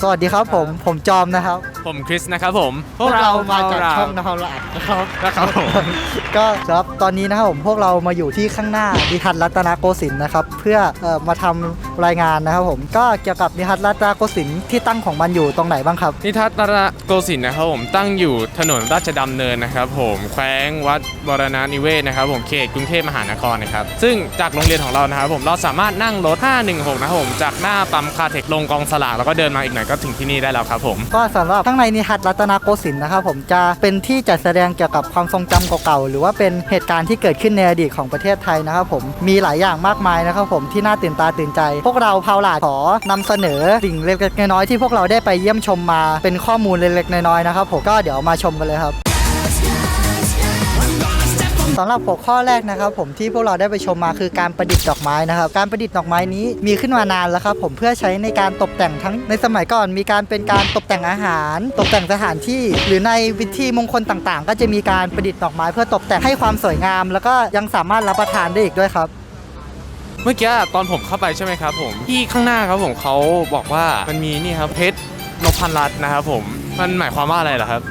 สวัสดีครับผมผมจอมนะครับ ผมคริสนะครับผมพวกเรามาจากพวช่องนาวละนะครับนะครับผมก็ครับตอนนี้นะครับผมพวกเรามาอยู่ที่ข้างหน้านิทัศน์รัตนโกสินทร์นะครับ เพื่อเอ่อมาทำ รายงานนะครับผมก็เกี่ยวกับนิทัศน์รัตนโกสินทร์ที่ตั้งของมันอยู่ตรงไหนบ้างครับ นิทัศน์รัตนโกสินทร์นะครับผมตั้งอยู่ถนนราชดำเนินนะครับผมแขวงวัดบรณานิเวศนะครับผมเขตกรุงเทพมหานครนะครับซึ่งจากโรงเรียนของเรานะครับผมเราสามารถนั่งรถ 516 นะครับผมจากหน้าปั๊มคาเทคลงกองสลากแล้วก็เดินมาอีกหน่อยก็ถึงที่นี่ได้แล้วครับผม ก็สำหรับข้างในนิทัศน์รัตนโกสินทร์นะครับผมจะเป็นที่จัดแสดงเกี่ยวกับความทรงจำเก่าๆหรือว่าเป็นเหตุการณ์ที่เกิดขึ้นในอดีตของประเทศไทยนะครับผมมีหลายอย่างมากมายนะครับผมที่น่าตื่นตาตื่นใจพวกเราพาวลาดขอนำเสนอสิ่งเล็กๆน้อยๆที่พวกเราได้ไปเยี่ยมชมมาเป็นข้อมูลเล็กๆน้อยๆนะครับผมก็เดี๋ยวมาชมกันเลยครับสำหรับหัวข้อแรกนะครับผมที่พวกเราได้ไปชมมาคือการประดิษฐ์ดอกไม้นะครับ การประดิษฐ์ดอกไม้นี้มีขึ้นมานานแล้วครับผมเพื่อใช้ในการตกแต่งทั้งในสมัยก่อน มีการเป็นการตกแต่งอาหาร ตกแต่งสถานที่ หรือในวิธีมงคลต่างๆ ก็จะมีการประดิษฐ์ดอกไม้ เพื่อตกแต่งให้ความสวยงาม แล้วก็ยังสามารถรับประทานได้อีกด้วยครับ มื่อกี้ตอนผมเข้าไปใช่ไหมครับผมที่ข้างหน้าครับผมเขาบอกว่ามันมีนี่ครับเพชรนพรัตน์นะครับผมมันหมายความว่าอะไรเหรอครับ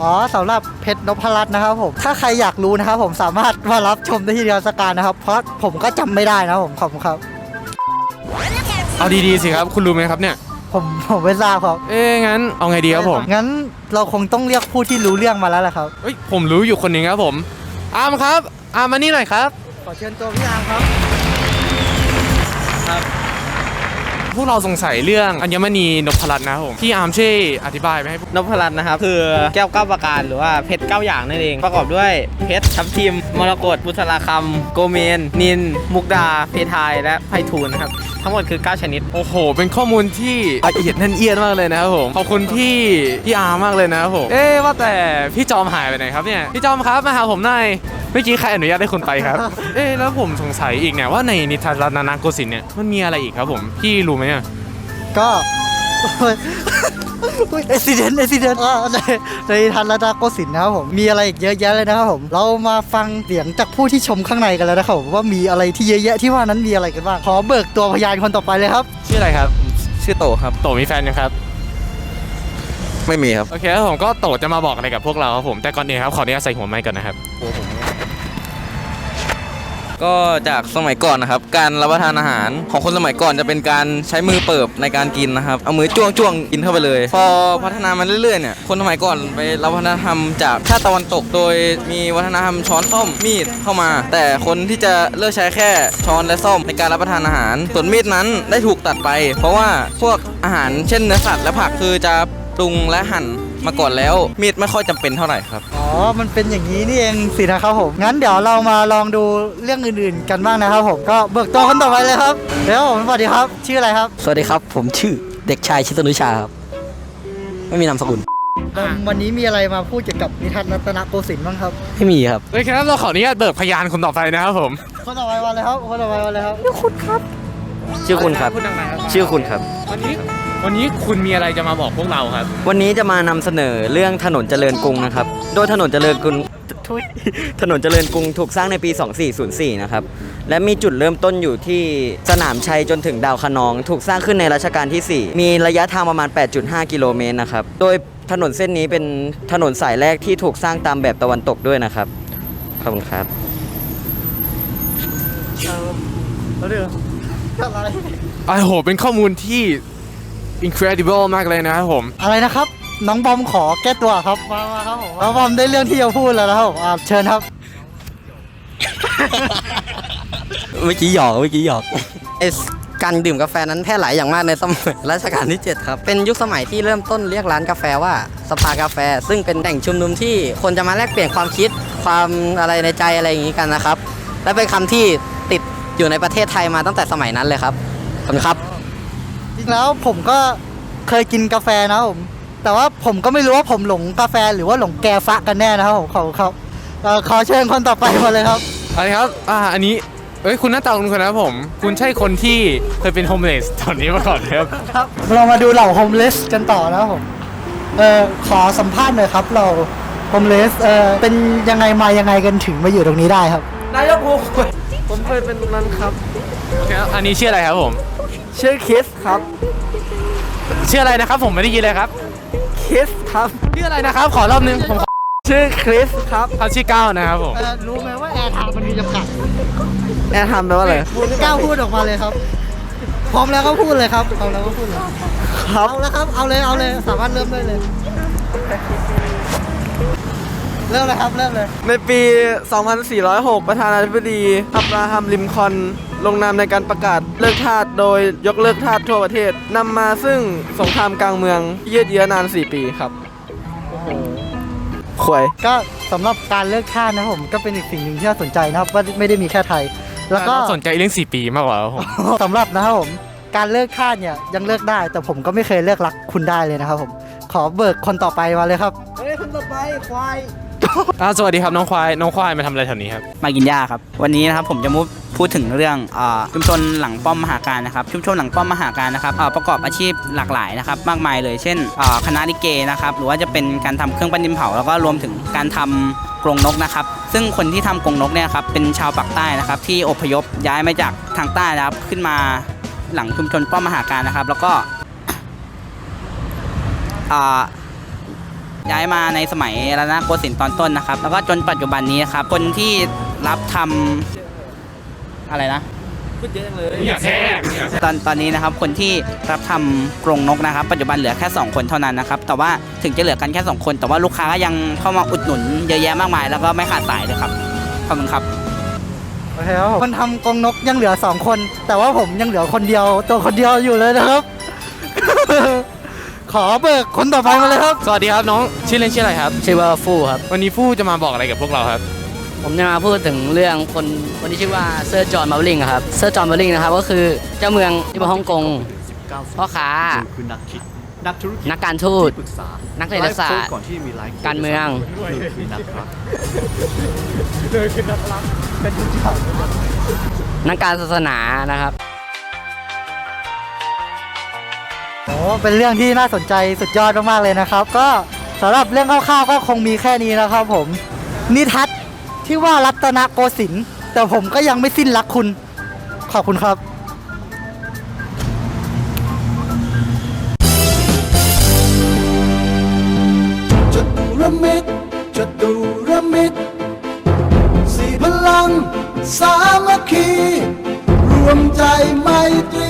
อ๋อสำหรับเพชรนพรัตน์นะครับผมถ้าใครอยากรู้นะครับผมสามารถมารับชมได้ที่เดียวสการนะครับ เพราะผมก็จำไม่ได้นะครับผมขอบคุณครับ เอาดีๆสิครับ คุณรู้ไหมครับเนี่ย ผมผมไม่ทราบครับเอ๊ะงั้นเอาไงดีครับผมงั้นเราคงต้องเรียกผู้ที่รู้เรื่องมาแล้วแหละครับเฮ้ยผมรู้อยู่คนหนึ่งครับผมอาร์มครับอาร์มมานี่หน่อยครับ ขอเชิญตัวพี่อาร์มครับ พวกเราสงสัยเรื่องอัญมณีนพรัตน์นะครับผมพี่อาร์มช่วยอธิบายไหมให้พวกนพรัตน์นะครับคือแก้วเก้าประการหรือว่าเพชรเก้าอย่างนั่นเอง ประกอบด้วยเพชรทับทิม มรกตบุษราคำโกเมน นิน มุกดา เพทาย และไพฑูรย์นะครับ ทั้งหมดคือ 9 ชนิด โอ้โห เป็นข้อมูลที่ละเอียดแน่นเอียดมากเลยนะครับผมขอบคุณพี่พี่อาร์มมากเลยนะครับผมเอ๊ะว่าแต่พี่จอมหายไปไหนครับเนี่ยพี่จอมครับมาหาผมหน่อยเมื่อกี้ใครอนุญาตให้คุณไปครับ เอ๊ะแล้วผมสงสัยอีกเนี่ยว่าในนิทรรศรัตนโกสินทร์เนี่ยมันมีอะไรอีกครับผมพี่รู้ไหมอะก็เอซิเดนเอซิเดนในในทันรัตนโกสินทร์นะครับผม มีอะไรอีกเยอะแยะเลยนะครับผม เรามาฟังเสียงจากผู้ที่ชมข้างในกันแล้วนะครับผมว่ามีอะไรที่เยอะแยะที่ว่านั้นมีอะไรกันบ้าง ขอเบิกตัวพยานคนต่อไปเลยครับ ชื่ออะไรครับ ชื่อโตครับ โตมีแฟนยังครับ ไม่มีครับ โอเคแล้วผมก็โตจะมาบอกอะไรกับพวกเราครับผม แต่ก่อนอื่นครับขออนุญาตใส่หัวไม้ก่อนนะครับ ก็จากสมัยก่อนนะครับ การรับประทานอาหารของคนสมัยก่อนจะเป็นการใช้มือเปิบในการกินนะครับ เอามือจ้วงจ้วงๆกินเข้าไปเลย พอพัฒนามาเรื่อยๆเนี่ยคนสมัยก่อนไปรับวัฒนธรรมจากชาติตะวันตกโดยมีวัฒนธรรมช้อนส้อมมีดเข้ามา แต่คนที่จะเลือกใช้แค่ช้อนและส้อมในการรับประทานอาหาร ส่วนมีดนั้นได้ถูกตัดไป เพราะว่าพวกอาหารเช่นเนื้อสัตว์และผักคือจะปรุงและหั่น มาก่อนแล้วมีดไม่ค่อยจำเป็นเท่าไหร่ครับ อ๋อ มันเป็นอย่างนี้นี่เองสินะครับผม งั้นเดี๋ยวเรามาลองดูเรื่องอื่นๆ กันบ้างนะครับผม ก็เบิกตัวคนต่อไปเลยครับเดี๋ยวผมสวัสดีครับ ชื่ออะไรครับสวัสดีครับ ผมชื่อเด็กชายชิตนุชาครับ ไม่มีนามสกุลวันนี้มีอะไรมาพูดเกี่ยวกับนิทรรศรัตนโกสินทร์บ้างครับ ไม่มีครับ โอเคครับเราขออนุญาตเบิกพยานคนต่อไปนะครับผม คนต่อไปมาเลยครับ คนต่อไปมาเลยครับ ชื่อคุณครับพูดดังๆครับ ชื่อคุณครับ วันนี้ วันนี้คุณมีอะไรจะมาบอกพวกเราครับ วันนี้จะมานำเสนอเรื่องถนนเจริญกรุงนะครับ โดยถนนเจริญกรุงทุยถนนเจริญกรุงถูกสร้างในปี 2404 นะครับ และมีจุดเริ่มต้นอยู่ที่สนามชัยจนถึงดาวคะนอง ถูกสร้างขึ้นในรัชกาลที่ 4 มีระยะทางประมาณ 8.5 กิโลเมตรนะครับ โดยถนนเส้นนี้เป็นถนนสายแรกที่ถูกสร้างตามแบบตะวันตกด้วยนะครับ ขอบคุณครับ แล้วเดี๋ยวอะไรโอ้โห เป็นข้อมูลที่ incredible มากเลยนะครับผม อะไรนะครับ น้องบอมขอแก้ตัวครับมามาครับผมน้องบอมได้เรื่องที่จะพูดแล้วนะครับผมอ่าเชิญครับ เมื่อกี้หยอกเมื่อกี้หยอกเอสการดื่มกาแฟนั้นแพร่หลายอย่างมากในสมัยรัชกาลที่ 7 ครับ เป็นยุคสมัยที่เริ่มต้นเรียกร้านกาแฟว่าสปากาแฟ ซึ่งเป็นแหล่งชุมนุมที่คนจะมาแลกเปลี่ยนความคิดความอะไรในใจอะไรอย่างนี้กันนะครับ และเป็นคำที่ติดอยู่ในประเทศไทยมาตั้งแต่สมัยนั้นเลยครับขอบคุณครับจ ริงแล้วผมก็เคยกินกาแฟนะครับผม แต่ว่าผมก็ไม่รู้ว่าผมหลงกาแฟหรือว่าหลงแกฟะกันแน่นะครับผมขอบคุณครับเอ่อขอเชิญคนต่อไปมาเลยครับอะไรครับอ่าอันนี้เอ้ยคุณหน้าตาคุณคนนะครับผม คุณใช่คนที่เคยเป็นโฮมเลสตอนนี้มาก่อนไหมครับครับ เรามาดูเหล่าโฮมเลสกันต่อนะครับผมเอ่อขอสัมภาษณ์หน่อยครับ เราโฮมเลสเอ่อเป็นยังไงมายังไงกันถึงมาอยู่ตรงนี้ได้ครับนายกภู ผมเคยเป็นตรงนั้นครับ โอเคครับอันนี้ชื่ออะไรครับผม ชื่อคิสครับชื่ออะไรนะครับ ผมไม่ได้ยินเลยครับคิสครับ ชื่ออะไรนะครับ ขอรอบนึงผมขอชื่อคริสครับ เขาชื่อก้าวนะครับผมเออรู้ไหมว่าแอร์ไทม์มันมีจำกัดแอร์ทำแปลว่าอะไรก้าวพูดออกมาเลยครับ พร้อมแล้วก็พูดเลยครับพร้อมแล้วก็พูดเลย ครับ เอาแล้วครับ เอาเลย เอาเลย สามารถเริ่มได้เลย เริ่มเลยครับ เริ่มเลย ในปี 2406 ประธานาธิบดีอับราฮัมลิมคอล์นลงนามในการประกาศเลิกทาสโดยยกเลิกทาสทั่วประเทศนำมาซึ่งสงครามกลางเมืองที่ยืดเยื้อนาน 4 ปีครับขวยก็สำหรับการเลิกทาสนะครับผมก็เป็นอีกสิ่งหนึ่งที่น่าสนใจนะครับว่าไม่ได้มีแค่ไทย แล้วก็สนใจเรื่อง 4 ปีมากกว่าครับผมสำหรับนะครับผมการเลิกทาสเนี่ยยังเลิกได้ แต่ผมก็ไม่เคยเลิกรักคุณได้เลยนะครับผมขอเบิกคนต่อไปมาเลยครับเฮ้ยคนต่อไปควาย อ่าสวัสดีครับน้องควายน้องควายมาทำอะไรแถวนี้ครับ มากินหญ้าครับ วันนี้นะครับผมจะมุพูดถึงเรื่องอาชุมชนหลังป้อมมหาการนะครับ ชุมชนหลังป้อมมหาการนะครับอ่าประกอบอาชีพหลากหลายนะครับ มากมายเลย เช่นอ่าคณะลิเกนะครับ หรือว่าจะเป็นการทำเครื่องปั้นดินเผา แล้วก็รวมถึงการทำกรงนกนะครับ ซึ่งคนที่ทำกรงนกเนี่ยครับ เป็นชาวปากใต้นะครับ ที่อพยพย้ายมาจากทางใต้นะครับ ขึ้นมาหลังชุมชนป้อมมหาการนะครับ แล้วก็ อ่า ย้ายมาในสมัยรัตนโกสินทร์ตอนต้นนะครับ แล้วก็จนปัจจุบันนี้นะครับ คนที่รับทำอะไรนะอย่าแท้ตอนตอนนี้นะครับคนที่รับทำกรงนกนะครับ ปัจจุบันเหลือแค่ 2 คนเท่านั้นนะครับแต่ว่าถึงจะเหลือกันแค่ 2 คน แต่ว่าลูกค้าก็ยังเข้ามาอุดหนุนเยอะแยะมากมาย แล้วก็ไม่ขาดสายเลยครับขอบคุณครับ โอเคครับผมคนทำกรงนกยังเหลือสองคน แต่ว่าผมยังเหลือคนเดียว ตัวคนเดียวอยู่เลยนะครับ ขอเบิกคนต่อไปมาเลยครับ สวัสดีครับน้อง ชื่อเล่นชื่ออะไรครับ ชื่อว่าฟู่ครับ วันนี้ฟู่จะมาบอกอะไรกับพวกเราครับ ผมจะมาพูดถึงเรื่องคนคนที่ชื่อว่าเซอร์จอห์นมาร์ลิงครับ เซอร์จอห์นมาร์ลิงนะครับก็คือเจ้าเมืองที่มาฮ่องกง พ่อค้า คือนักคิด นักธุรกิจนักการทูต ที่ปรึกษานักเศรษฐศาสตร์ก่อนที่มีไลฟ์การเมือง คือนักรักนักการศาสนานะครับ โอ้เป็นเรื่องที่น่าสนใจสุดยอดมากๆเลยนะครับ ก็สำหรับเรื่องคร่าวๆก็คงมีแค่นี้นะครับผม นิทัศน์ที่ว่ารัตนโกสินทร์แต่ผมก็ยังไม่สิ้นรักคุณ ขอบคุณครับจะดูระมิดจะดูระมิดสี่พลัง สามัคคี รวมใจไมตรี